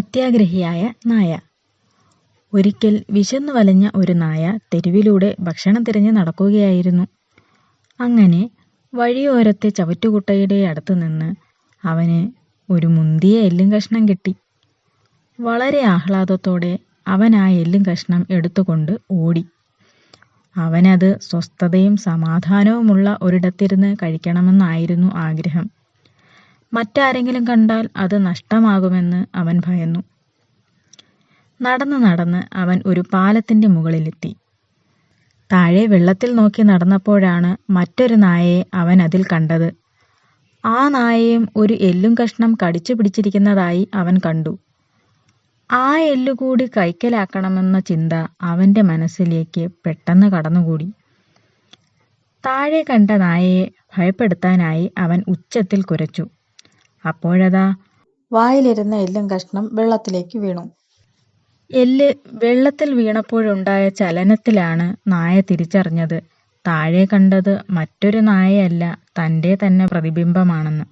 അത്യാഗ്രഹിയായ നായ. ഒരിക്കൽ വിശന്നു വലഞ്ഞ ഒരു നായ തെരുവിലൂടെ ഭക്ഷണം തിരഞ്ഞ് നടക്കുകയായിരുന്നു. അങ്ങനെ വഴിയോരത്തെ ചവറ്റുകുട്ടയുടെ അടുത്ത് നിന്ന് അവന് ഒരു മുന്തിയ എല്ലും കഷ്ണം കിട്ടി. വളരെ ആഹ്ലാദത്തോടെ അവൻ ആ എല്ലും കഷ്ണം എടുത്തുകൊണ്ട് ഓടി. അവനത് സ്വസ്ഥതയും സമാധാനവുമുള്ള ഒരിടത്തിരുന്ന് കഴിക്കണമെന്നായിരുന്നു ആഗ്രഹം. മറ്റാരെങ്കിലും കണ്ടാൽ അത് നഷ്ടമാകുമെന്ന് അവൻ ഭയന്നു. നടന്ന് നടന്ന് അവൻ ഒരു പാലത്തിന്റെ മുകളിലെത്തി. താഴെ വെള്ളത്തിൽ നോക്കി നടന്നപ്പോഴാണ് മറ്റൊരു നായയെ അവൻ അതിൽ കണ്ടത്. ആ നായയും ഒരു എല്ലും കഷ്ണം കടിച്ചു പിടിച്ചിരിക്കുന്നതായി അവൻ കണ്ടു. ആ എല്ലുകൂടി കൈക്കലാക്കണമെന്ന ചിന്ത അവന്റെ മനസ്സിലേക്ക് പെട്ടെന്ന് കടന്നുകൂടി. താഴെ കണ്ട നായയെ ഭയപ്പെടുത്താനായി അവൻ ഉച്ചത്തിൽ കുരച്ചു. അപ്പോഴതാ? വായിലിരുന്ന എല്ലും കഷ്ണം വെള്ളത്തിലേക്ക് വീണു. എല്ല് വെള്ളത്തിൽ വീണപ്പോഴുണ്ടായ ചലനത്തിലാണ് നായ തിരിച്ചറിഞ്ഞത്. താഴെ കണ്ടത് മറ്റൊരു നായയല്ല തന്റെ തന്നെ പ്രതിബിംബമാണെന്ന്.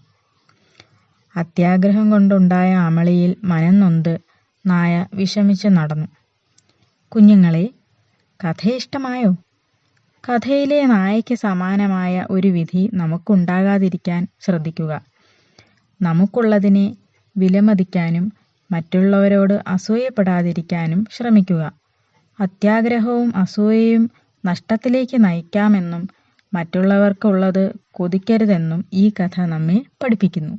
അത്യാഗ്രഹം കൊണ്ടുണ്ടായ അമളിയിൽ മനം നൊന്ത് നായ വിഷമിച്ച് നടന്നു. കുഞ്ഞുങ്ങളെ കഥ ഇഷ്ടമായോ കഥയിലെ നായയ്ക്ക് സമാനമായ ഒരു വിധി നമുക്കുണ്ടാകാതിരിക്കാൻ ശ്രദ്ധിക്കുക. നമുക്കുള്ളതിനെ വിലമതിക്കാനും മറ്റുള്ളവരോട് അസൂയപ്പെടാതിരിക്കാനും ശ്രമിക്കുക. അത്യാഗ്രഹവും അസൂയയും നഷ്ടത്തിലേക്ക് നയിക്കാമെന്നും മറ്റുള്ളവർക്കുള്ളത് കൊതിക്കരുതെന്നും ഈ കഥ നമ്മെ പഠിപ്പിക്കുന്നു.